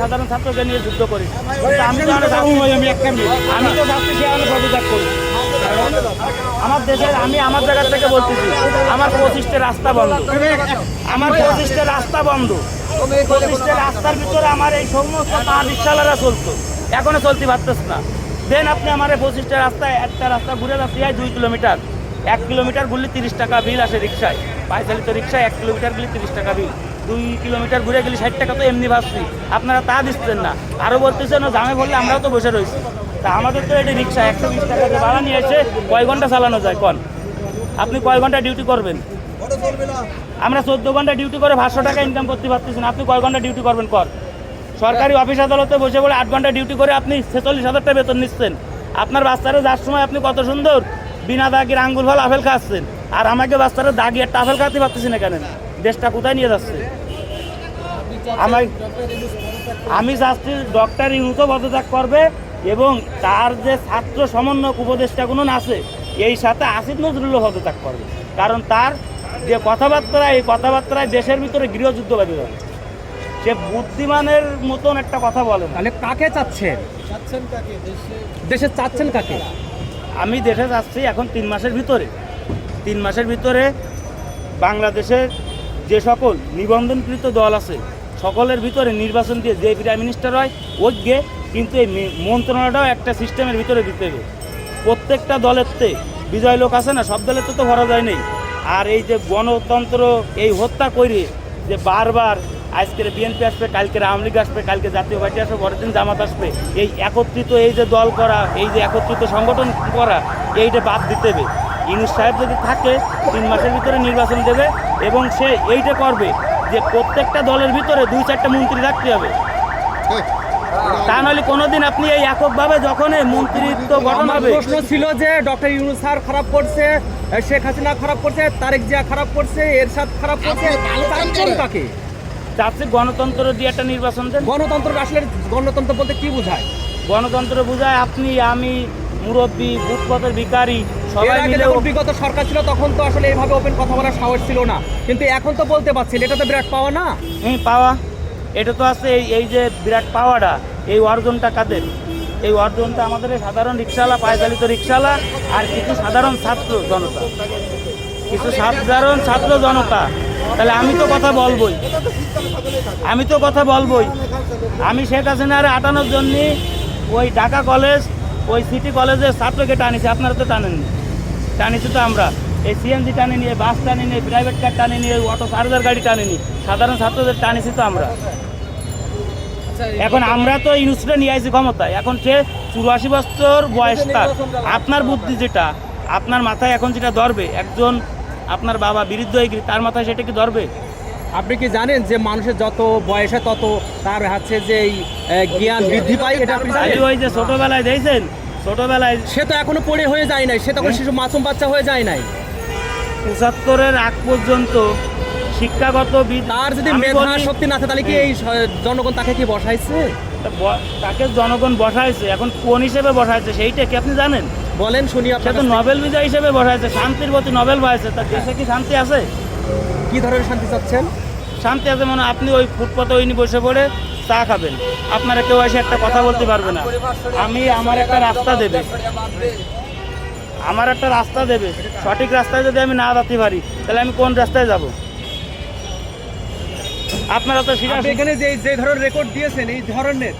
সাধারণ ছাত্রকে নিয়ে যুদ্ধ করি। আমি তো আমি তো ভাবছি সে অনেক পদত্যাগ করি। আমার দেশের, আমি আমার জায়গা থেকে বলতেছি, আমার পঁচিশটা রাস্তা বন্ধ। আমার পঁচিশটা রাস্তা বন্ধ। পঁচিশটা রাস্তার ভিতরে আমার এই সমস্ত পা রিক্সাওয়ালারা চলতো। এখনও চলতে পারতেছ না। দেন আপনি আমার এই পঁচিশটা রাস্তায় একটা রাস্তা ঘুরে যাচ্ছি দুই কিলোমিটার। এক কিলোমিটার ঘুরলে তিরিশ টাকা বিল আসে রিক্সায়। পায়চালিত রিক্সায় এক কিলোমিটার গেলে তিরিশ টাকা বিল। দুই কিলোমিটার ঘুরে গেলে ষাট টাকা তো এমনি ভাবছি। আপনারা তা দিচ্ছেন না। আরও বলতেছেন জামে বললে আমরাও তো বসে রয়েছি। তা আমাদের তো এটি রিক্সা একশো বিশ টাকা ভাড়া নিয়ে এসে কয় ঘণ্টা চালানো যায়? কন? আপনি কয় ঘণ্টা ডিউটি করবেন? আমরা চোদ্দ ঘণ্টা ডিউটি করে পাঁচশো টাকা ইনকাম করতে পারতেছি না। আপনি কয় ঘণ্টা ডিউটি করবেন? কর। সরকারি অফিস আদালতে বসে বলে আট ঘণ্টা ডিউটি করে আপনি ছেচল্লিশ হাজার টাকা বেতন নিচ্ছেন। আপনার বাচ্চারা যার সময় আপনি কত সুন্দর বিনা দাগের আঙ্গুল ফল আপেল খাচ্ছেন। আর আমাকে বাচ্চারা দাগি একটা আপেল খাতে পারতেছি না কেন? দেশটা কোথায় নিয়ে যাচ্ছে? আমার আমি চাচ্ছি ডক্টর ইউনুসও পদত্যাগ করবে এবং তার যে ছাত্র সমন্বয়ক উপদেষ্টাগুলো আছে এই সাথে আসিফ নজরুলও পদত্যাগ করবে। কারণ তার যে কথাবার্তা এই কথাবার্তায় দেশের ভিতরে গৃহযুদ্ধ বেঁধে যাবে সে বুদ্ধিমানের মতন একটা কথা বলে তাহলে কাকে চাচ্ছেন? দেশে চাচ্ছেন কাকে? আমি দেশে যাচ্ছি এখন তিন মাসের ভিতরে। তিন মাসের ভিতরে বাংলাদেশের যে সকল নিবন্ধনকৃত দল আছে সকলের ভিতরে নির্বাচন দিয়ে যে প্রাইম মিনিস্টার হয় ওইকে কিন্তু এই মি- মন্ত্রণালয়টাও একটা সিস্টেমের ভিতরে দিতে হবে। প্রত্যেকটা দলের তে বিজয় লোক আছে না, সব দলের তো ভরা যায় নেই। আর এই যে গণতন্ত্র, এই হত্যা করে যে বারবার আজকের বিএনপি আসবে, কালকে আওয়ামী লীগ আসবে, কালকে জাতীয় পার্টি আসবে, পরের দিন জামাত আসবে, এই একত্রিত এই যে দল করা, এই যে একত্রিত সংগঠন করা, এইটা বাদ দিতে হবে। ইনুস সাহেব যদি থাকে, তিন মাসের ভিতরে নির্বাচন দেবে এবং সে এইটা করবে যে প্রত্যেকটা দলের ভিতরে দুই চারটা মন্ত্রী রাখতে হবে। তা নাহলে কোনোদিন আপনি এই এককভাবে যখন এই মন্ত্রিত্ব গঠন হবে প্রশ্ন ছিল যে ডক্টর ইউনুস স্যার খারাপ করছে শেখ হাসিনা খারাপ করছে তারেক জিয়া খারাপ করছে এরশাদ খারাপ করছে কাকে? চাচ্ছে গণতন্ত্র দিয়ে একটা নির্বাচন দেন। গণতন্ত্র আসলে গণতন্ত্র বলতে কি বোঝায়? গণতন্ত্র বোঝায় আপনি আমি মুরব্বী বুথপথের ভিকারি এর আগে যখন বিগত সরকার ছিল তখন তো আসলে এইভাবে ওপেন কথা বলার সাহস ছিল না। কিন্তু এখন তো বলতে পারছেন এটা তো বিরাট পাওয়া না? এই পাওয়া এটা তো আছে এই এই যে বিরাট পাওয়াটা এই অর্জনটা কাদের? এই অর্জনটা আমাদের সাধারণ রিক্সাওয়ালা পায়চালিত রিক্সাওয়ালা আর কিছু সাধারণ ছাত্র জনতা। কিছু সাধারণ ছাত্র জনতা। তাহলে আমি তো কথা বলবোই। আমি তো কথা বলবোই। আমি শেখ হাসিনার আটানোর জন্য ওই ঢাকা কলেজ ওই সিটি কলেজের ছাত্রকে টানিছি আপনারা তো টানেননি। টানিছি তো আমরা। এই সিএনজি টানি নিয়ে বাস টানি নিয়ে প্রাইভেট কার টানি নিয়ে অটো চার্জার গাড়ি টানিনি সাধারণ ছাত্রদের টানিছি তো আমরা। এখন আমরা তো ইউনিভার্সিটি নিয়ে আসি ক্ষমতায়। এখন সে চুরাশি বছর বয়স তার। আপনার বুদ্ধি যেটা আপনার মাথায় এখন যেটা ধরবে একজন আপনার বাবা বিরুদ্ধ হয়ে গেলে তার মাথায় সেটা কি ধরবে? আপনি কি জানেন যে মানুষের যত বয়সে তত তার হচ্ছে যে জ্ঞান বৃদ্ধি পায়? এটা আপনি ওই যে ছোটবেলায় দেখছেন ছোটবেলায় সে তো এখনও পড়ে হয়ে যায় নাই সে তখন শিশু মাসুম বাচ্চা হয়ে যায় নাই। পঁচাত্তরের আগ পর্যন্ত শিক্ষাগত তার যদি মেধা শক্তি না থাকে তাহলে কি এই জনগণ তাকে কি বসাইছে? তাকে জনগণ বসাইছে এখন কোন হিসেবে বসাইছে সেইটা কি আপনি জানেন? বলেন শুনি সে তো। নোবেল বিজয় হিসেবে বসাইছে শান্তির প্রতি নোবেল পাইছে তার দেশে কি শান্তি আছে? কি ধরনের শান্তি চাচ্ছেন? শান্তি আছে মানে আপনি ওই ফুটপাতে ওই বসে পড়ে চা খাবেন। আপনারা কেউ এসে একটা কথা বলতে পারবে না। আমি আমার একটা রাস্তা দেবে। আমার একটা রাস্তা দেবে। সঠিক রাস্তায় যদি আমি না যেতে পারি তাহলে আমি কোন রাস্তায় যাব? আপনারা তো এখানে যে যে ধরনের রেকর্ড দিয়েছেন এই ধরনের